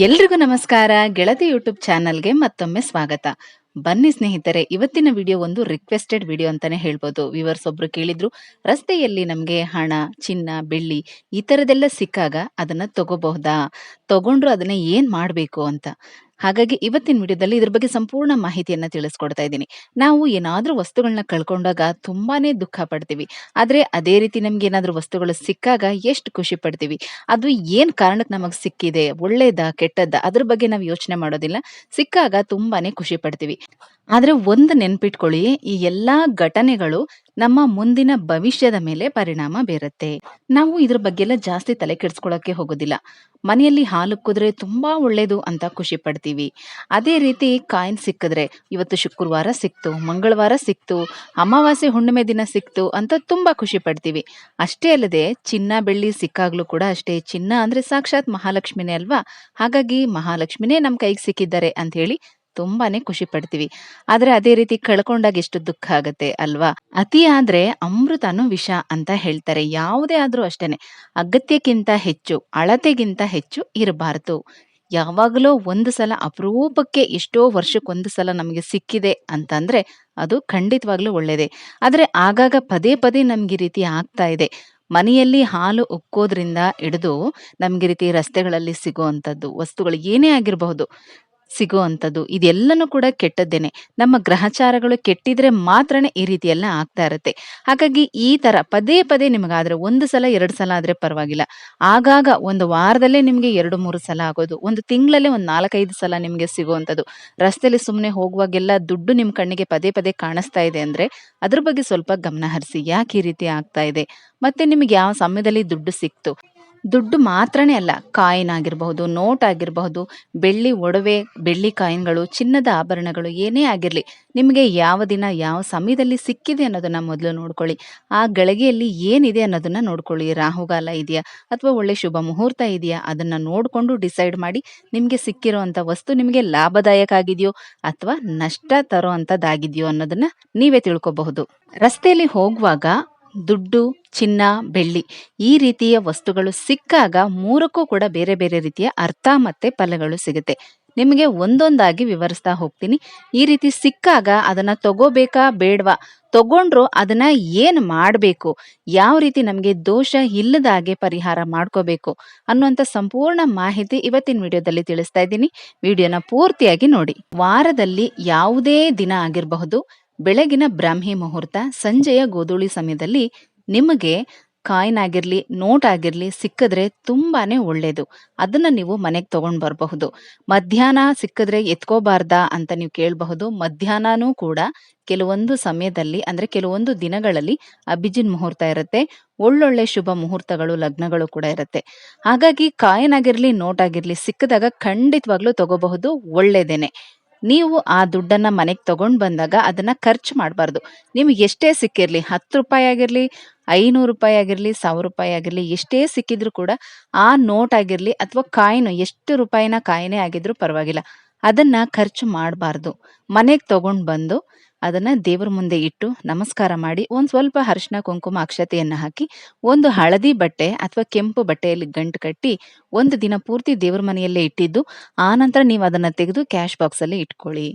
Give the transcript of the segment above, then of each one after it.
ಎಲ್ರಿಗೂ ನಮಸ್ಕಾರ. ಗೆಳತಿ ಯೂಟ್ಯೂಬ್ ಚಾನಲ್ಗೆ ಮತ್ತೊಮ್ಮೆ ಸ್ವಾಗತ. ಬನ್ನಿ ಸ್ನೇಹಿತರೆ, ಇವತ್ತಿನ ವಿಡಿಯೋ ಒಂದು ರಿಕ್ವೆಸ್ಟೆಡ್ ವಿಡಿಯೋ ಅಂತಾನೆ ಹೇಳ್ಬೋದು. ವಿವರ್ಸ್ ಒಬ್ರು ಕೇಳಿದ್ರು, ರಸ್ತೆಯಲ್ಲಿ ನಮಗೆ ಹಣ, ಚಿನ್ನ, ಬೆಳ್ಳಿ ಈ ಥರದೆಲ್ಲ ಸಿಕ್ಕಾಗ ಅದನ್ನ ತಗೋಬಹುದಾ? ತಗೊಂಡ್ರು ಅದನ್ನ ಏನ್ ಮಾಡಬೇಕು ಅಂತ. ಹಾಗಾಗಿ ಇವತ್ತಿನ ವಿಡಿಯೋದಲ್ಲಿ ಇದ್ರ ಬಗ್ಗೆ ಸಂಪೂರ್ಣ ಮಾಹಿತಿಯನ್ನ ತಿಳಿಸ್ಕೊಡ್ತಾ ಇದ್ದೀನಿ. ನಾವು ಏನಾದ್ರೂ ವಸ್ತುಗಳನ್ನ ಕಳ್ಕೊಂಡಾಗ ತುಂಬಾನೇ ದುಃಖ ಪಡ್ತೀವಿ. ಆದ್ರೆ ಅದೇ ರೀತಿ ನಮ್ಗೆ ಏನಾದ್ರೂ ವಸ್ತುಗಳು ಸಿಕ್ಕಾಗ ಎಷ್ಟು ಖುಷಿ ಪಡ್ತೀವಿ? ಅದು ಏನ್ ಕಾರಣಕ್ಕೆ ನಮಗ್ ಸಿಕ್ಕಿದೆ? ಒಳ್ಳೇದಾ, ಕೆಟ್ಟದ್ದ? ಅದ್ರ ಬಗ್ಗೆ ನಾವು ಯೋಚನೆ ಮಾಡೋದಿಲ್ಲ. ಸಿಕ್ಕಾಗ ತುಂಬಾನೇ ಖುಷಿ ಪಡ್ತೀವಿ. ಆದ್ರೆ ಒಂದು ನೆನ್ಪಿಟ್ಕೊಳ್ಳಿ, ಈ ಎಲ್ಲಾ ಘಟನೆಗಳು ನಮ್ಮ ಮುಂದಿನ ಭವಿಷ್ಯದ ಮೇಲೆ ಪರಿಣಾಮ ಬೀರುತ್ತೆ. ನಾವು ಇದ್ರ ಬಗ್ಗೆ ಎಲ್ಲ ಜಾಸ್ತಿ ತಲೆ ಕೆಡ್ಸ್ಕೊಳಕ್ಕೆ ಹೋಗೋದಿಲ್ಲ. ಮನೆಯಲ್ಲಿ ಹಾಲು ಕುದ್ರೆ ತುಂಬಾ ಒಳ್ಳೇದು ಅಂತ ಖುಷಿ ಪಡ್ತೀವಿ. ಅದೇ ರೀತಿ ಕಾಯಿನ್ ಸಿಕ್ಕಿದ್ರೆ ಇವತ್ತು ಶುಕ್ರವಾರ ಸಿಕ್ತು, ಮಂಗಳವಾರ ಸಿಕ್ತು, ಅಮಾವಾಸ್ಯೆ ಹುಣ್ಣಿಮೆ ದಿನ ಸಿಕ್ತು ಅಂತ ತುಂಬಾ ಖುಷಿ ಪಡ್ತೀವಿ. ಅಷ್ಟೇ ಅಲ್ಲದೆ ಚಿನ್ನ ಬೆಳ್ಳಿ ಸಿಕ್ಕಾಗ್ಲೂ ಕೂಡ ಅಷ್ಟೇ ಚಿನ್ನ ಅಂದ್ರೆ ಸಾಕ್ಷಾತ್ ಮಹಾಲಕ್ಷ್ಮಿನೇ ಅಲ್ವಾ? ಹಾಗಾಗಿ ಮಹಾಲಕ್ಷ್ಮಿನೇ ನಮ್ ಕೈಗೆ ಸಿಕ್ಕಿದ್ದಾರೆ ಅಂತ ಹೇಳಿ ತುಂಬಾನೇ ಖುಷಿ ಪಡ್ತೀವಿ. ಆದ್ರೆ ಅದೇ ರೀತಿ ಕಳ್ಕೊಂಡಾಗ ಎಷ್ಟು ದುಃಖ ಆಗತ್ತೆ ಅಲ್ವಾ? ಅತಿ ಆದ್ರೆ ಅಮೃತನು ವಿಷ ಅಂತ ಹೇಳ್ತಾರೆ. ಯಾವುದೇ ಆದ್ರೂ ಅಷ್ಟೇನೆ. ಅಗತ್ಯಕ್ಕಿಂತ ಹೆಚ್ಚು, ಅಳತೆಗಿಂತ ಹೆಚ್ಚು ಇರಬಾರದು. ಯಾವಾಗಲೋ ಒಂದು ಸಲ ಅಪರೂಪಕ್ಕೆ ಎಷ್ಟೋ ವರ್ಷಕ್ಕೊಂದು ಸಲ ನಮಗೆ ಸಿಕ್ಕಿದೆ ಅಂತಂದ್ರೆ ಅದು ಖಂಡಿತವಾಗ್ಲೂ ಒಳ್ಳೇದೇ. ಆದ್ರೆ ಆಗಾಗ ಪದೇ ಪದೇ ನಮ್ಗೆ ಈ ರೀತಿ ಆಗ್ತಾ ಇದೆ. ಮನೆಯಲ್ಲಿ ಹಾಲು ಉಕ್ಕೋದ್ರಿಂದ ಹಿಡಿದು ನಮ್ಗೆ ರೀತಿ ರಸ್ತೆಗಳಲ್ಲಿ ಸಿಗುವಂಥದ್ದು, ವಸ್ತುಗಳು ಏನೇ ಆಗಿರಬಹುದು. ಸಿಗುವಂಥದ್ದು. ಇದೆಲ್ಲನೂ ಕೂಡ ಕೆಟ್ಟದ್ದೇನೆ. ನಮ್ಮ ಗ್ರಹಚಾರಗಳು ಕೆಟ್ಟಿದ್ರೆ ಮಾತ್ರನೇ ಈ ರೀತಿ ಎಲ್ಲ ಆಗ್ತಾ ಇರುತ್ತೆ. ಹಾಗಾಗಿ ಈ ತರ ಪದೇ ಪದೇ ನಿಮಗಾದ್ರೆ ಒಂದು ಸಲ, ಎರಡು ಸಲ ಆದ್ರೆ ಪರವಾಗಿಲ್ಲ. ಆಗಾಗ ಒಂದು ವಾರದಲ್ಲೇ ನಿಮ್ಗೆ ಎರಡು, ಮೂರು ಸಲ ಆಗೋದು. ಒಂದು ತಿಂಗಳಲ್ಲೇ ಒಂದು ನಾಲ್ಕೈದು ಸಲ ನಿಮ್ಗೆ ಸಿಗುವಂಥದ್ದು. ರಸ್ತೆಯಲ್ಲಿ ಸುಮ್ಮನೆ ಹೋಗುವಾಗೆಲ್ಲ ದುಡ್ಡು ನಿಮ್ ಕಣ್ಣಿಗೆ ಪದೇ ಪದೇ ಕಾಣಿಸ್ತಾ ಇದೆ ಅಂದ್ರೆ ಅದ್ರ ಬಗ್ಗೆ ಸ್ವಲ್ಪ ಗಮನ ಹರಿಸಿ ಯಾಕೆ ಈ ರೀತಿ ಆಗ್ತಾ ಇದೆ? ಮತ್ತೆ ನಿಮಗೆ ಯಾವ ಸಮಯದಲ್ಲಿ ದುಡ್ಡು ಸಿಕ್ತು? ದುಡ್ಡು ಮಾತ್ರನೇ ಅಲ್ಲ ಕಾಯಿನ್ ಆಗಿರಬಹುದು ನೋಟ್ ಆಗಿರಬಹುದು ಬೆಳ್ಳಿ ಒಡವೆ, ಬೆಳ್ಳಿ ಕಾಯಿನ್ಗಳು, ಚಿನ್ನದ ಆಭರಣಗಳು ಏನೇ ಆಗಿರಲಿ, ನಿಮಗೆ ಯಾವ ದಿನ ಯಾವ ಸಮಯದಲ್ಲಿ ಸಿಕ್ಕಿದೆ ಅನ್ನೋದನ್ನ ಮೊದಲು ನೋಡ್ಕೊಳ್ಳಿ. ಆ ಗಳಿಗೆಯಲ್ಲಿ ಏನಿದೆ ಅನ್ನೋದನ್ನ ನೋಡ್ಕೊಳ್ಳಿ. ರಾಹುಗಾಲ ಇದೆಯಾ ಅಥವಾ ಒಳ್ಳೆ ಶುಭ ಮುಹೂರ್ತ ಇದೆಯಾ ಅದನ್ನ ನೋಡಿಕೊಂಡು ಡಿಸೈಡ್ ಮಾಡಿ ನಿಮಗೆ ಸಿಕ್ಕಿರುವಂತ ವಸ್ತು ನಿಮಗೆ ಲಾಭದಾಯಕ ಆಗಿದೆಯೋ ಅಥವಾ ನಷ್ಟ ತರೋ ಅನ್ನೋದನ್ನ ನೀವೇ ತಿಳ್ಕೊಬಹುದು. ರಸ್ತೆಯಲ್ಲಿ ಹೋಗುವಾಗ ದುಡ್ಡು, ಚಿನ್ನ, ಬೆಳ್ಳಿ ಈ ರೀತಿಯ ವಸ್ತುಗಳು ಸಿಕ್ಕಾಗ ಮೂರಕ್ಕೂ ಕೂಡ ಬೇರೆ ಬೇರೆ ರೀತಿಯ ಅರ್ಥ ಮತ್ತೆ ಫಲಗಳು ಸಿಗುತ್ತೆ. ನಿಮಗೆ ಒಂದೊಂದಾಗಿ ವಿವರಿಸ್ತಾ ಹೋಗ್ತೀನಿ. ಈ ರೀತಿ ಸಿಕ್ಕಾಗ ಅದನ್ನ ತಗೋಬೇಕಾ ಬೇಡವಾ? ತಗೊಂಡ್ರು ಅದನ್ನ ಏನ್ ಮಾಡ್ಬೇಕು? ಯಾವ ರೀತಿ ನಮಗೆ ದೋಷ ಇಲ್ಲದ ಹಾಗೆ ಪರಿಹಾರ ಮಾಡ್ಕೋಬೇಕು? ಅನ್ನುವಂತ ಸಂಪೂರ್ಣ ಮಾಹಿತಿ ಇವತ್ತಿನ ವಿಡಿಯೋದಲ್ಲಿ ತಿಳಿಸ್ತಾ ಇದ್ದೀನಿ. ವಿಡಿಯೋನ ಪೂರ್ತಿಯಾಗಿ ನೋಡಿ. ವಾರದಲ್ಲಿ ಯಾವುದೇ ದಿನ ಆಗಿರಬಹುದು ಬೆಳಗಿನ ಬ್ರಾಹ್ಮಿ ಮುಹೂರ್ತ, ಸಂಜೆಯ ಗೋಧೂಳಿ ಸಮಯದಲ್ಲಿ ನಿಮಗೆ ಕಾಯಿನ್ ಆಗಿರ್ಲಿ ನೋಟ್ ಆಗಿರ್ಲಿ ಸಿಕ್ಕಿದ್ರೆ ತುಂಬಾನೇ ಒಳ್ಳೇದು. ಅದನ್ನ ನೀವು ಮನೆಗೆ ತಗೊಂಡ್ ಬರಬಹುದು. ಮಧ್ಯಾಹ್ನ ಸಿಕ್ಕಿದ್ರೆ ಎತ್ಕೋಬಾರ್ದಾ ಅಂತ ನೀವು ಕೇಳಬಹುದು. ಮಧ್ಯಾಹ್ನನೂ ಕೂಡ ಕೆಲವೊಂದು ಸಮಯದಲ್ಲಿ, ಅಂದ್ರೆ ಕೆಲವೊಂದು ದಿನಗಳಲ್ಲಿ ಅಭಿಜಿನ್ ಮುಹೂರ್ತ ಇರುತ್ತೆ. ಒಳ್ಳೊಳ್ಳೆ ಶುಭ ಮುಹೂರ್ತಗಳು, ಲಗ್ನಗಳು ಕೂಡ ಇರುತ್ತೆ. ಹಾಗಾಗಿ ಕಾಯಿನ್ ಆಗಿರ್ಲಿ ನೋಟ್ ಆಗಿರ್ಲಿ ಸಿಕ್ಕಿದಾಗ ಖಂಡಿತವಾಗ್ಲೂ ತಗೋಬಹುದು. ಒಳ್ಳೇದೇನೆ. ನೀವು ಆ ದುಡ್ಡನ್ನು ಮನೆಗೆ ತಗೊಂಡು ಬಂದಾಗ ಅದನ್ನು ಖರ್ಚು ಮಾಡಬಾರ್ದು. ನಿಮ್ಗೆ ಎಷ್ಟೇ ಸಿಕ್ಕಿರಲಿ, ಹತ್ತು ರೂಪಾಯಿ ಆಗಿರಲಿ, ಐನೂರು ರೂಪಾಯಿ ಆಗಿರಲಿ, ಸಾವಿರ ರೂಪಾಯಿ ಆಗಿರಲಿ, ಎಷ್ಟೇ ಸಿಕ್ಕಿದ್ರು ಕೂಡ ಆ ನೋಟ್ ಆಗಿರಲಿ ಅಥವಾ ಕಾಯಿನ್, ಎಷ್ಟು ರೂಪಾಯಿನ ಕಾಯಿನೇ ಆಗಿದ್ರೂ ಪರವಾಗಿಲ್ಲ. ಅದನ್ನು ಖರ್ಚು ಮಾಡಬಾರ್ದು. ಮನೆಗೆ ತಗೊಂಡು ಬಂದು ಅದನ್ನ ದೇವರ ಮುಂದೆ ಇಟ್ಟು ನಮಸ್ಕಾರ ಮಾಡಿ ಒಂದ್ ಸ್ವಲ್ಪ ಅರಿಶಿನ, ಕುಂಕುಮ, ಅಕ್ಷತೆಯನ್ನ ಹಾಕಿ ಒಂದು ಹಳದಿ ಬಟ್ಟೆ ಅಥವಾ ಕೆಂಪು ಬಟ್ಟೆಯಲ್ಲಿ ಗಂಟು ಕಟ್ಟಿ ಒಂದು ದಿನ ಪೂರ್ತಿ ದೇವರ ಮನೆಯಲ್ಲೇ ಇಟ್ಟಿದ್ದು, ಆ ನಂತರ ನೀವು ಅದನ್ನ ತೆಗೆದು ಕ್ಯಾಶ್ ಬಾಕ್ಸ್ ಅಲ್ಲಿ ಇಟ್ಕೊಳ್ಳಿ.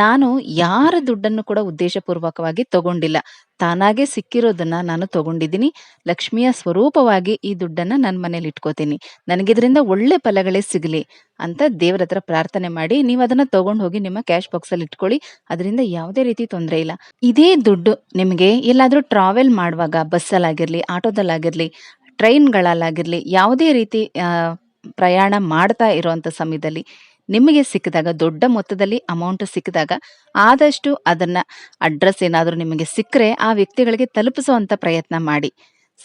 ನಾನು ಯಾರ ದುಡ್ಡನ್ನು ಕೂಡ ಉದ್ದೇಶಪೂರ್ವಕವಾಗಿ ತಗೊಂಡಿಲ್ಲ. ತಾನಾಗೆ ಸಿಕ್ಕಿರೋದನ್ನ ನಾನು ತಗೊಂಡಿದ್ದೀನಿ. ಲಕ್ಷ್ಮಿಯ ಸ್ವರೂಪವಾಗಿ ಈ ದುಡ್ಡನ್ನ ನನ್ನ ಮನೇಲಿ ಇಟ್ಕೋತೀನಿ. ನನಗಿದ್ರಿಂದ ಒಳ್ಳೆ ಫಲಗಳೇ ಸಿಗಲಿ ಅಂತ ದೇವರ ಹತ್ರ ಪ್ರಾರ್ಥನೆ ಮಾಡಿ ನೀವು ಅದನ್ನ ತಗೊಂಡು ಹೋಗಿ ನಿಮ್ಮ ಕ್ಯಾಶ್ ಬಾಕ್ಸ್ ಅಲ್ಲಿ ಇಟ್ಕೊಳ್ಳಿ. ಅದರಿಂದ ಯಾವುದೇ ರೀತಿ ತೊಂದರೆ ಇಲ್ಲ. ಇದೇ ದುಡ್ಡು ನಿಮಗೆ ಎಲ್ಲಾದ್ರೂ ಟ್ರಾವೆಲ್ ಮಾಡುವಾಗ ಬಸ್ಸಲ್ಲಾಗಿರ್ಲಿ, ಆಟೋದಲ್ಲಾಗಿರ್ಲಿ ಟ್ರೈನ್ಗಳಲ್ಲಾಗಿರ್ಲಿ ಯಾವುದೇ ರೀತಿ ಪ್ರಯಾಣ ಮಾಡ್ತಾ ಇರುವಂತ ಸಮಯದಲ್ಲಿ ನಿಮಗೆ ಸಿಕ್ಕಿದಾಗ, ದೊಡ್ಡ ಮೊತ್ತದಲ್ಲಿ ಅಮೌಂಟ್ ಸಿಕ್ಕಿದಾಗ ಆದಷ್ಟು ಅದನ್ನ ಅಡ್ರೆಸ್ ಏನಾದರೂ ನಿಮಗೆ ಸಿಕ್ಕರೆ ಆ ವ್ಯಕ್ತಿಗಳಿಗೆ ತಲುಪಿಸುವಂತ ಪ್ರಯತ್ನ ಮಾಡಿ.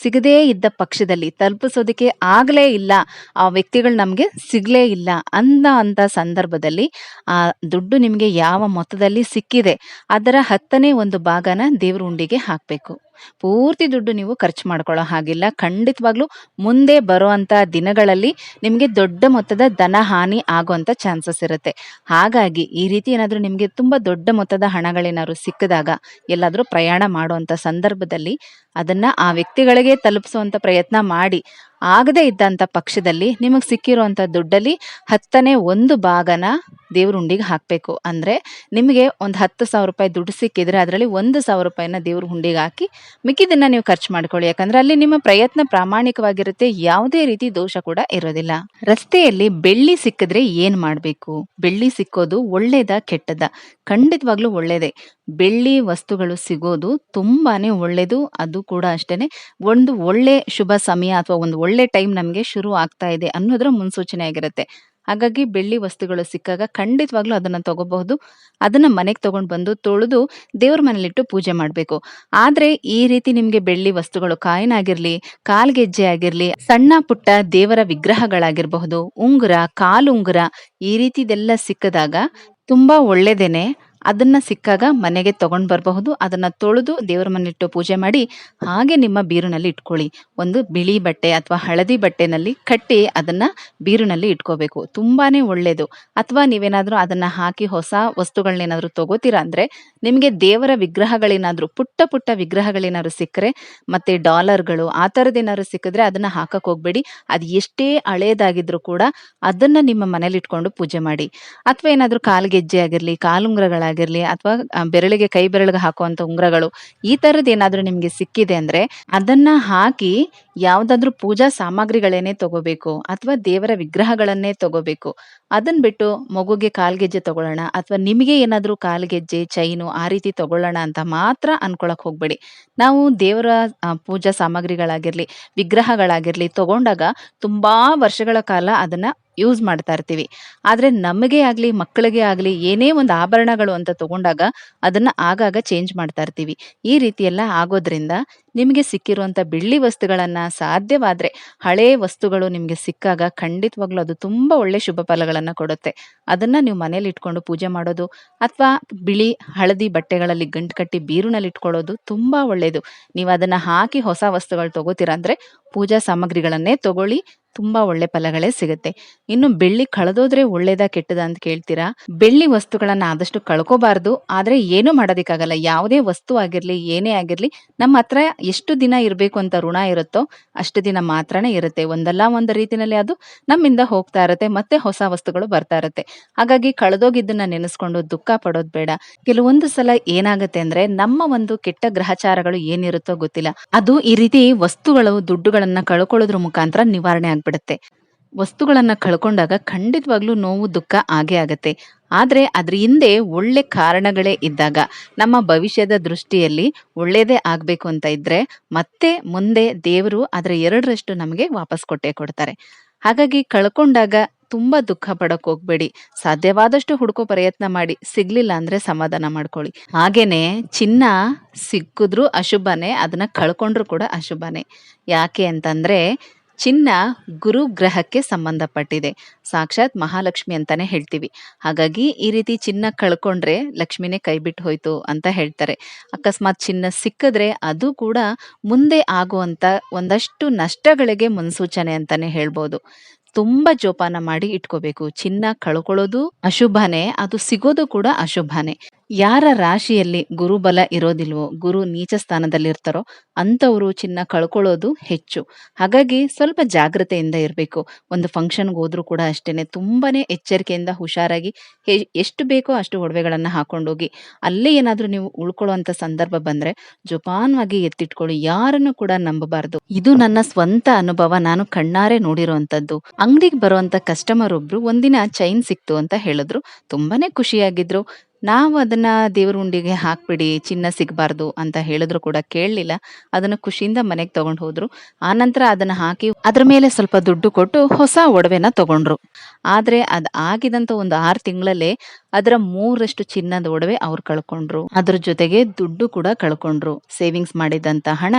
ಸಿಗದೇ ಇದ್ದ ಪಕ್ಷದಲ್ಲಿ ತಲುಪಿಸೋದಕ್ಕೆ ಆಗಲೇ ಇಲ್ಲ, ಆ ವ್ಯಕ್ತಿಗಳು ನಮಗೆ ಸಿಗಲೇ ಇಲ್ಲ ಅಂದ ಅಂತ ಸಂದರ್ಭದಲ್ಲಿ ಆ ದುಡ್ಡು ನಿಮಗೆ ಯಾವ ಮೊತ್ತದಲ್ಲಿ ಸಿಕ್ಕಿದೆ ಅದರ ಹತ್ತನೇ ಒಂದು ಭಾಗನ ದೇವ್ರ ಉಂಡಿಗೆ ಹಾಕಬೇಕು. ಪೂರ್ತಿ ದುಡ್ಡು ನೀವು ಖರ್ಚು ಮಾಡ್ಕೊಳ್ಳೋ ಹಾಗಿಲ್ಲ. ಖಂಡಿತವಾಗ್ಲೂ ಮುಂದೆ ಬರುವಂತ ದಿನಗಳಲ್ಲಿ ನಿಮಗೆ ದೊಡ್ಡ ಮೊತ್ತದ ಧನ ಹಾನಿ ಆಗುವಂತ ಚಾನ್ಸಸ್ ಇರುತ್ತೆ. ಹಾಗಾಗಿ ಈ ರೀತಿ ಏನಾದರೂ ನಿಮಗೆ ತುಂಬಾ ದೊಡ್ಡ ಮೊತ್ತದ ಹಣಗಳೇನಾದ್ರು ಸಿಕ್ಕಿದಾಗ ಎಲ್ಲಾದ್ರೂ ಪ್ರಯಾಣ ಮಾಡುವಂತ ಸಂದರ್ಭದಲ್ಲಿ ಅದನ್ನ ಆ ವ್ಯಕ್ತಿಗಳಿಗೆ ತಲುಪಿಸುವಂತ ಪ್ರಯತ್ನ ಮಾಡಿ ಆಗದೇ ಇದ್ದಂಥ ಪಕ್ಷದಲ್ಲಿ ನಿಮಗೆ ಸಿಕ್ಕಿರುವಂಥ ದುಡ್ಡಲ್ಲಿ ಹತ್ತನೇ ಒಂದು ಭಾಗನ ದೇವ್ರ ಹುಂಡಿಗೆ ಹಾಕಬೇಕು. ಅಂದರೆ ನಿಮಗೆ ಒಂದು ಹತ್ತು ಸಾವಿರ ರೂಪಾಯಿ ದುಡ್ಡು ಸಿಕ್ಕಿದ್ರೆ ಅದರಲ್ಲಿ ಒಂದು ಸಾವಿರ ರೂಪಾಯಿನ ದೇವ್ರ ಹುಂಡಿಗೆ ಹಾಕಿ ಮಿಕ್ಕಿದ್ದನ್ನು ನೀವು ಖರ್ಚು ಮಾಡ್ಕೊಳ್ಳಿ. ಯಾಕಂದರೆ ಅಲ್ಲಿ ನಿಮ್ಮ ಪ್ರಯತ್ನ ಪ್ರಾಮಾಣಿಕವಾಗಿರುತ್ತೆ, ಯಾವುದೇ ರೀತಿ ದೋಷ ಕೂಡ ಇರೋದಿಲ್ಲ. ರಸ್ತೆಯಲ್ಲಿ ಬೆಳ್ಳಿ ಸಿಕ್ಕಿದ್ರೆ ಏನು ಮಾಡಬೇಕು? ಬೆಳ್ಳಿ ಸಿಕ್ಕೋದು ಒಳ್ಳೇದ ಕೆಟ್ಟದ? ಖಂಡಿತವಾಗ್ಲೂ ಒಳ್ಳೇದೇ. ಬೆಳ್ಳಿ ವಸ್ತುಗಳು ಸಿಗೋದು ತುಂಬಾನೇ ಒಳ್ಳೇದು. ಅದು ಕೂಡ ಅಷ್ಟೇನೆ. ಒಂದು ಒಳ್ಳೆ ಶುಭ ಸಮಯ ಅಥವಾ ಒಂದು ಒಳ್ಳೆ ಟೈಮ್ ನಮಗೆ ಶುರು ಆಗ್ತಾ ಇದೆ ಅನ್ನೋದ್ರ ಮುನ್ಸೂಚನೆ ಆಗಿರುತ್ತೆ. ಹಾಗಾಗಿ ಬೆಳ್ಳಿ ವಸ್ತುಗಳು ಸಿಕ್ಕಾಗ ಖಂಡಿತವಾಗ್ಲೂ ಅದನ್ನ ತಗೋಬಹುದು. ಅದನ್ನ ಮನೆಗೆ ತಗೊಂಡು ಬಂದು ತೊಳೆದು ದೇವ್ರ ಮನೇಲಿಟ್ಟು ಪೂಜೆ ಮಾಡಬೇಕು. ಆದ್ರೆ ಈ ರೀತಿ ನಿಮ್ಗೆ ಬೆಳ್ಳಿ ವಸ್ತುಗಳು ಕಾಯಿನ್ ಆಗಿರ್ಲಿ, ಕಾಲ್ಗೆಜ್ಜೆ ಆಗಿರ್ಲಿ, ಸಣ್ಣ ಪುಟ್ಟ ದೇವರ ವಿಗ್ರಹಗಳಾಗಿರಬಹುದು, ಉಂಗುರ ಕಾಲುಂಗುರ ಈ ರೀತಿದೆಲ್ಲ ಸಿಕ್ಕದಾಗ ತುಂಬಾ ಒಳ್ಳೇದೇನೆ. ಅದನ್ನ ಸಿಕ್ಕಾಗ ಮನೆಗೆ ತಗೊಂಡು ಬರಬಹುದು. ಅದನ್ನು ತೊಳೆದು ದೇವರ ಮನೆಯಿಟ್ಟು ಪೂಜೆ ಮಾಡಿ ಹಾಗೆ ನಿಮ್ಮ ಬೀರುನಲ್ಲಿ ಇಟ್ಕೊಳ್ಳಿ. ಒಂದು ಬಿಳಿ ಬಟ್ಟೆ ಅಥವಾ ಹಳದಿ ಬಟ್ಟೆನಲ್ಲಿ ಕಟ್ಟಿ ಅದನ್ನ ಬೀರುನಲ್ಲಿ ಇಟ್ಕೋಬೇಕು. ತುಂಬಾನೇ ಒಳ್ಳೆಯದು ಅಥವಾ ನೀವೇನಾದರೂ ಅದನ್ನು ಹಾಕಿ ಹೊಸ ವಸ್ತುಗಳನ್ನೇನಾದರೂ ತಗೋತೀರಾ ಅಂದ್ರೆ ನಿಮಗೆ ದೇವರ ವಿಗ್ರಹಗಳೇನಾದರೂ, ಪುಟ್ಟ ಪುಟ್ಟ ವಿಗ್ರಹಗಳೇನಾದ್ರು ಸಿಕ್ಕರೆ, ಮತ್ತೆ ಡಾಲರ್ಗಳು ಆ ಥರದ್ದೇನಾದ್ರು ಸಿಕ್ಕಿದ್ರೆ ಅದನ್ನ ಹಾಕಕ್ಕೆ ಹೋಗಬೇಡಿ. ಅದು ಎಷ್ಟೇ ಹಳೇದಾಗಿದ್ರೂ ಕೂಡ ಅದನ್ನ ನಿಮ್ಮ ಮನೇಲಿ ಇಟ್ಕೊಂಡು ಪೂಜೆ ಮಾಡಿ. ಅಥವಾ ಏನಾದ್ರೂ ಕಾಲ್ಗೆಜ್ಜೆ ಆಗಿರ್ಲಿ ಕಾಲುಂಗ್ರಗಳಾಗಿರ್ಲಿ ಅಥವಾ ಬೆರಳಿಗೆ ಕೈ ಬೆರಳಿಗೆ ಹಾಕುವಂತ ಉಂಗ್ರಗಳು, ಈ ತರದ್ ಏನಾದ್ರೂ ನಿಮ್ಗೆ ಸಿಕ್ಕಿದೆ ಅಂದ್ರೆ ಅದನ್ನ ಹಾಕಿ ಯಾವ್ದಾದ್ರು ಪೂಜಾ ಸಾಮಗ್ರಿಗಳೇನೆ ತಗೋಬೇಕು ಅಥವಾ ದೇವರ ವಿಗ್ರಹಗಳನ್ನೇ ತಗೋಬೇಕು. ಅದನ್ ಬಿಟ್ಟು ಮಗುಗೆ ಕಾಲ್ಗೆಜ್ಜೆ ತಗೊಳ್ಳೋಣ ಅಥವಾ ನಿಮಗೆ ಏನಾದ್ರೂ ಕಾಲ್ಗೆಜ್ಜೆ ಚೈನು ಆ ರೀತಿ ತಗೊಳ್ಳೋಣ ಅಂತ ಮಾತ್ರ ಅನ್ಕೊಳಕ್ ಹೋಗ್ಬೇಡಿ. ನಾವು ದೇವರ ಪೂಜಾ ಸಾಮಗ್ರಿಗಳಾಗಿರ್ಲಿ, ವಿಗ್ರಹಗಳಾಗಿರ್ಲಿ ತಗೊಂಡಾಗ ತುಂಬಾ ವರ್ಷಗಳ ಕಾಲ ಅದನ್ನ ಯೂಸ್ ಮಾಡ್ತಾ ಇರ್ತೀವಿ. ಆದ್ರೆ ನಮಗೆ ಆಗ್ಲಿ, ಮಕ್ಕಳಿಗೆ ಆಗ್ಲಿ ಏನೇ ಒಂದು ಆಭರಣಗಳು ಅಂತ ತಗೊಂಡಾಗ ಅದನ್ನ ಆಗಾಗ ಚೇಂಜ್ ಮಾಡ್ತಾ ಇರ್ತೀವಿ. ಈ ರೀತಿ ಆಗೋದ್ರಿಂದ ನಿಮಗೆ ಸಿಕ್ಕಿರುವಂಥ ಬೆಳ್ಳಿ ವಸ್ತುಗಳನ್ನು ಸಾಧ್ಯವಾದರೆ ಹಳೇ ವಸ್ತುಗಳು ನಿಮಗೆ ಸಿಕ್ಕಾಗ ಖಂಡಿತವಾಗ್ಲೂ ಅದು ತುಂಬಾ ಒಳ್ಳೆ ಶುಭ ಫಲಗಳನ್ನು ಕೊಡುತ್ತೆ. ಅದನ್ನ ನೀವು ಮನೇಲಿ ಇಟ್ಕೊಂಡು ಪೂಜೆ ಮಾಡೋದು ಅಥವಾ ಬಿಳಿ ಹಳದಿ ಬಟ್ಟೆಗಳಲ್ಲಿ ಗಂಟು ಕಟ್ಟಿ ಬೀರುನಲ್ಲಿ ಇಟ್ಕೊಳ್ಳೋದು ತುಂಬಾ ಒಳ್ಳೆಯದು ನೀವು ಅದನ್ನ ಹಾಕಿ ಹೊಸ ವಸ್ತುಗಳು ತಗೋತೀರಾ ಅಂದರೆ ಪೂಜಾ ಸಾಮಗ್ರಿಗಳನ್ನೇ ತಗೊಳ್ಳಿ ತುಂಬಾ ಒಳ್ಳೆ ಫಲಗಳೇ ಸಿಗುತ್ತೆ. ಇನ್ನು ಬೆಳ್ಳಿ ಕಳೆದೋದ್ರೆ ಒಳ್ಳೇದಾ ಕೆಟ್ಟದ ಅಂತ ಕೇಳ್ತೀರಾ? ಬೆಳ್ಳಿ ವಸ್ತುಗಳನ್ನ ಆದಷ್ಟು ಕಳ್ಕೋಬಾರ್ದು. ಆದ್ರೆ ಏನು ಮಾಡೋದಿಕ್ಕಾಗಲ್ಲ. ಯಾವುದೇ ವಸ್ತು ಆಗಿರ್ಲಿ, ಏನೇ ಆಗಿರ್ಲಿ, ನಮ್ಮ ಹತ್ರ ಎಷ್ಟು ದಿನ ಇರಬೇಕು ಅಂತ ಋಣ ಇರುತ್ತೋ ಅಷ್ಟು ದಿನ ಮಾತ್ರನೇ ಇರುತ್ತೆ. ಒಂದಲ್ಲ ಒಂದು ರೀತಿನಲ್ಲಿ ಅದು ನಮ್ಮಿಂದ ಹೋಗ್ತಾ ಇರುತ್ತೆ, ಮತ್ತೆ ಹೊಸ ವಸ್ತುಗಳು ಬರ್ತಾ ಇರುತ್ತೆ. ಹಾಗಾಗಿ ಕಳೆದೋಗಿದ್ದನ್ನ ನೆನೆಸ್ಕೊಂಡು ದುಃಖ ಪಡೋದು ಬೇಡ. ಕೆಲವೊಂದು ಸಲ ಏನಾಗುತ್ತೆ ಅಂದ್ರೆ ನಮ್ಮ ಒಂದು ಕೆಟ್ಟ ಗ್ರಹಚಾರಗಳು ಏನಿರುತ್ತೋ ಗೊತ್ತಿಲ್ಲ. ಅದು ಈ ರೀತಿ ವಸ್ತುಗಳು, ದುಡ್ಡುಗಳನ್ನ ಕಳ್ಕೊಳ್ಳೋದ್ರ ಮುಖಾಂತರ ನಿವಾರಣೆ ಆಗ್ಬಿಡುತ್ತೆ. ವಸ್ತುಗಳನ್ನ ಕಳ್ಕೊಂಡಾಗ ಖಂಡಿತವಾಗ್ಲೂ ನೋವು, ದುಃಖ ಆಗೇ ಆಗತ್ತೆ. ಆದ್ರೆ ಅದ್ರ ಹಿಂದೆ ಒಳ್ಳೆ ಕಾರಣಗಳೇ ಇದ್ದಾಗ, ನಮ್ಮ ಭವಿಷ್ಯದ ದೃಷ್ಟಿಯಲ್ಲಿ ಒಳ್ಳೇದೇ ಆಗ್ಬೇಕು ಅಂತ ಇದ್ರೆ ಮತ್ತೆ ಮುಂದೆ ದೇವರು ಅದರ ಎರಡರಷ್ಟು ನಮಗೆ ವಾಪಸ್ ಕೊಟ್ಟೆ ಕೊಡ್ತಾರೆ. ಹಾಗಾಗಿ ಕಳ್ಕೊಂಡಾಗ ತುಂಬಾ ದುಃಖ ಪಡಕ್ ಹೋಗ್ಬೇಡಿ. ಸಾಧ್ಯವಾದಷ್ಟು ಹುಡುಕೋ ಪ್ರಯತ್ನ ಮಾಡಿ. ಸಿಗ್ಲಿಲ್ಲ ಅಂದ್ರೆ ಸಮಾಧಾನ ಮಾಡ್ಕೊಳ್ಳಿ. ಹಾಗೇನೆ ಚಿನ್ನ ಸಿಕ್ಕಿದ್ರು ಅಶುಭನೇ, ಅದನ್ನ ಕಳ್ಕೊಂಡ್ರು ಕೂಡ ಅಶುಭನೇ. ಯಾಕೆ ಅಂತಂದ್ರೆ ಚಿನ್ನ ಗುರು ಗ್ರಹಕ್ಕೆ ಸಂಬಂಧಪಟ್ಟಿದೆ. ಸಾಕ್ಷಾತ್ ಮಹಾಲಕ್ಷ್ಮಿ ಅಂತಾನೆ ಹೇಳ್ತೀವಿ. ಹಾಗಾಗಿ ಈ ರೀತಿ ಚಿನ್ನ ಕಳ್ಕೊಂಡ್ರೆ ಲಕ್ಷ್ಮಿನೇ ಕೈ ಬಿಟ್ಟು ಹೋಯ್ತು ಅಂತ ಹೇಳ್ತಾರೆ. ಅಕಸ್ಮಾತ್ ಚಿನ್ನ ಸಿಕ್ಕಿದ್ರೆ ಅದು ಕೂಡ ಮುಂದೆ ಆಗುವಂತ ಒಂದಷ್ಟು ನಷ್ಟಗಳಿಗೆ ಮುನ್ಸೂಚನೆ ಅಂತಾನೆ ಹೇಳ್ಬೋದು. ತುಂಬ ಜೋಪಾನ ಮಾಡಿ ಇಟ್ಕೋಬೇಕು. ಚಿನ್ನ ಕಳ್ಕೊಳ್ಳೋದು ಅಶುಭನೇ, ಅದು ಸಿಗೋದು ಕೂಡ ಅಶುಭನೇ. ಯಾರ ರಾಶಿಯಲ್ಲಿ ಗುರುಬಲ ಇರೋದಿಲ್ವೋ, ಗುರು ನೀಚ ಸ್ಥಾನದಲ್ಲಿರ್ತಾರೋ ಅಂಥವರು ಚಿನ್ನ ಕಳ್ಕೊಳ್ಳೋದು ಹೆಚ್ಚು. ಹಾಗಾಗಿ ಸ್ವಲ್ಪ ಜಾಗ್ರತೆಯಿಂದ ಇರಬೇಕು. ಒಂದು ಫಂಕ್ಷನ್ಗೆ ಹೋದ್ರೂ ಕೂಡ ಅಷ್ಟೇನೆ. ತುಂಬಾನೇ ಎಚ್ಚರಿಕೆಯಿಂದ ಹುಷಾರಾಗಿ ಎಷ್ಟು ಬೇಕೋ ಅಷ್ಟು ಒಡವೆಗಳನ್ನು ಹಾಕೊಂಡೋಗಿ, ಅಲ್ಲೇ ಏನಾದರೂ ನೀವು ಉಳ್ಕೊಳ್ಳುವಂಥ ಸಂದರ್ಭ ಬಂದರೆ ಜೋಪಾನವಾಗಿ ಎತ್ತಿಟ್ಕೊಳ್ಳಿ. ಯಾರನ್ನು ಕೂಡ ನಂಬಬಾರ್ದು. ಇದು ನನ್ನ ಸ್ವಂತ ಅನುಭವ. ನಾನು ಕಣ್ಣಾರೆ ನೋಡಿರುವಂಥದ್ದು ಅಂಗಡಿಗೆ ಬರುವಂಥ ಕಸ್ಟಮರ್ ಒಬ್ರು ಒಂದಿನ ಚೈನ್ ಸಿಕ್ತು ಅಂತ ಹೇಳಿದ್ರು. ತುಂಬಾನೇ ಖುಷಿಯಾಗಿದ್ರು. ನಾವು ಅದನ್ನ ದೇವ್ರ ಉಂಡಿಗೆ ಹಾಕ್ಬಿಡಿ, ಚಿನ್ನ ಸಿಗಬಾರ್ದು ಅಂತ ಹೇಳಿದ್ರು ಕೂಡ ಕೇಳಲಿಲ್ಲ. ಅದನ್ನ ಖುಷಿಯಿಂದ ಮನೆಗೆ ತಗೊಂಡು ಹೋದ್ರು. ಆನಂತರ ಅದನ್ನ ಹಾಕಿ ಅದ್ರ ಮೇಲೆ ಸ್ವಲ್ಪ ದುಡ್ಡು ಕೊಟ್ಟು ಹೊಸ ಒಡವೆನ ತಗೊಂಡ್ರು. ಆದ್ರೆ ಅದ್ ಆಗಿದಂತ ಒಂದು ಆರು ತಿಂಗಳಲ್ಲೇ ಅದರ ಮೂರಷ್ಟು ಚಿನ್ನದ ಒಡವೆ ಅವ್ರು ಕಳ್ಕೊಂಡ್ರು. ಅದ್ರ ಜೊತೆಗೆ ದುಡ್ಡು ಕೂಡ ಕಳ್ಕೊಂಡ್ರು. ಸೇವಿಂಗ್ಸ್ ಮಾಡಿದಂತ ಹಣ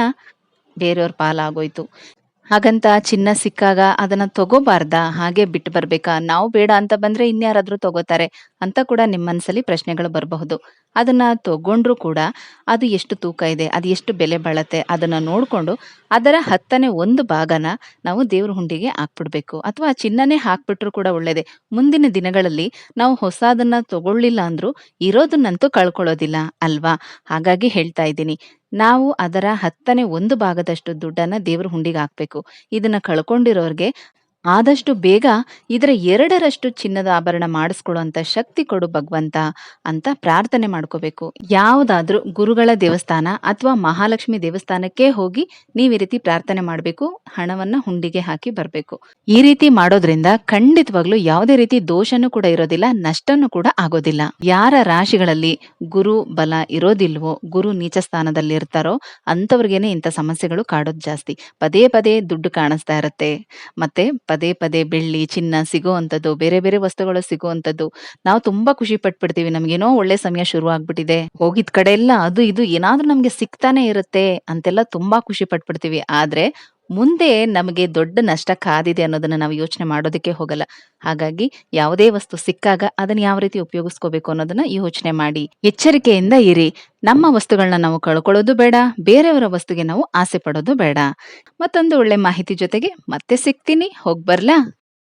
ಬೇರೆಯವ್ರ ಪಾಲಾಗೋಯ್ತು. ಹಾಗಂತ ಚಿನ್ನ ಸಿಕ್ಕಾಗ ಅದನ್ನ ತಗೋಬಾರ್ದ? ಹಾಗೆ ಬಿಟ್ಟು ಬರ್ಬೇಕಾ? ನಾವು ಬೇಡ ಅಂತ ಬಂದ್ರೆ ಇನ್ಯಾರಾದ್ರೂ ತಗೋತಾರೆ ಅಂತ ಕೂಡ ನಿಮ್ಮ ಮನಸ್ಸಲ್ಲಿ ಪ್ರಶ್ನೆಗಳು ಬರಬಹುದು. ಅದನ್ನ ತಗೊಂಡ್ರು ಕೂಡ ಅದು ಎಷ್ಟು ತೂಕ ಇದೆ, ಅದು ಎಷ್ಟು ಬೆಲೆ ಬಾಳತ್ತೆ ಅದನ್ನ ನೋಡ್ಕೊಂಡು ಅದರ ಹತ್ತನೇ ಒಂದು ಭಾಗನ ನಾವು ದೇವ್ರ ಹುಂಡಿಗೆ ಹಾಕ್ಬಿಡ್ಬೇಕು. ಅಥವಾ ಚಿನ್ನನೇ ಹಾಕ್ಬಿಟ್ರು ಕೂಡ ಒಳ್ಳೇದೆ. ಮುಂದಿನ ದಿನಗಳಲ್ಲಿ ನಾವು ಹೊಸದನ್ನ ತಗೊಳ್ಳಿಲ್ಲ ಅಂದ್ರೂ ಇರೋದನ್ನಂತೂ ಕಳ್ಕೊಳ್ಳೋದಿಲ್ಲ, ಅಲ್ವಾ? ಹಾಗಾಗಿ ಹೇಳ್ತಾ ಇದ್ದೀನಿ. ನಾವು ಅದರ ಹತ್ತನೇ ಒಂದು ಭಾಗದಷ್ಟು ದುಡ್ಡನ್ನ ದೇವ್ರ ಹುಂಡಿಗೆ ಹಾಕ್ಬೇಕು. ಇದನ್ನ ಕಳ್ಕೊಂಡಿರೋರ್ಗೆ ಆದಷ್ಟು ಬೇಗ ಇದರ ಎರಡರಷ್ಟು ಚಿನ್ನದ ಆಭರಣ ಮಾಡಿಸ್ಕೊಳ್ಳುವಂತ ಶಕ್ತಿ ಕೊಡು ಭಗವಂತ ಅಂತ ಪ್ರಾರ್ಥನೆ ಮಾಡ್ಕೋಬೇಕು. ಯಾವುದಾದ್ರೂ ಗುರುಗಳ ದೇವಸ್ಥಾನ ಅಥವಾ ಮಹಾಲಕ್ಷ್ಮಿ ದೇವಸ್ಥಾನಕ್ಕೆ ಹೋಗಿ ನೀವು ಈ ರೀತಿ ಪ್ರಾರ್ಥನೆ ಮಾಡಬೇಕು, ಹಣವನ್ನ ಹುಂಡಿಗೆ ಹಾಕಿ ಬರಬೇಕು. ಈ ರೀತಿ ಮಾಡೋದ್ರಿಂದ ಖಂಡಿತವಾಗ್ಲೂ ಯಾವುದೇ ರೀತಿ ದೋಷನೂ ಕೂಡ ಇರೋದಿಲ್ಲ, ನಷ್ಟನೂ ಕೂಡ ಆಗೋದಿಲ್ಲ. ಯಾರ ರಾಶಿಗಳಲ್ಲಿ ಗುರು ಬಲ ಇರೋದಿಲ್ವೋ, ಗುರು ನೀಚ ಸ್ಥಾನದಲ್ಲಿ ಇರ್ತಾರೋ ಅಂಥವ್ರಿಗೇನೆ ಇಂಥ ಸಮಸ್ಯೆಗಳು ಕಾಡೋದು ಜಾಸ್ತಿ. ಪದೇ ಪದೇ ದುಡ್ಡು ಕಾಣಿಸ್ತಾ ಇರುತ್ತೆ, ಮತ್ತೆ ಪದೇ ಪದೇ ಬೆಳ್ಳಿ, ಚಿನ್ನ ಸಿಗುವಂಥದ್ದು, ಬೇರೆ ಬೇರೆ ವಸ್ತುಗಳು ಸಿಗುವಂಥದ್ದು, ನಾವು ತುಂಬಾ ಖುಷಿ ಪಟ್ಬಿಡ್ತೀವಿ. ನಮ್ಗೇನೋ ಒಳ್ಳೆ ಸಮಯ ಶುರು ಆಗ್ಬಿಟ್ಟಿದೆ ಹೋಗಿದ್ ಕಡೆ ಎಲ್ಲ ಅದು ಇದು ಏನಾದ್ರೂ ನಮ್ಗೆ ಸಿಗ್ತಾನೆ ಇರುತ್ತೆ ಅಂತೆಲ್ಲ ತುಂಬಾ ಖುಷಿ ಪಟ್ಬಿಡ್ತೀವಿ. ಆದ್ರೆ ಮುಂದೆ ನಮಗೆ ದೊಡ್ಡ ನಷ್ಟ ಕಾದಿದೆ ಅನ್ನೋದನ್ನ ನಾವು ಯೋಚನೆ ಮಾಡೋದಕ್ಕೆ ಹೋಗಲ್ಲ. ಹಾಗಾಗಿ ಯಾವುದೇ ವಸ್ತು ಸಿಕ್ಕಾಗ ಅದನ್ನ ಯಾವ ರೀತಿ ಉಪಯೋಗಿಸ್ಕೋಬೇಕು ಅನ್ನೋದನ್ನ ಯೋಚನೆ ಮಾಡಿ. ಎಚ್ಚರಿಕೆಯಿಂದ ಇರಿ. ನಮ್ಮ ವಸ್ತುಗಳನ್ನ ನಾವು ಕಳ್ಕೊಳ್ಳೋದು ಬೇಡ, ಬೇರೆಯವರ ವಸ್ತುಗೆ ನಾವು ಆಸೆ ಪಡೋದು ಬೇಡ. ಮತ್ತೊಂದು ಒಳ್ಳೆ ಮಾಹಿತಿ ಜೊತೆಗೆ ಮತ್ತೆ ಸಿಗ್ತೀನಿ. ಹೋಗ್ಬರ್ಲಾ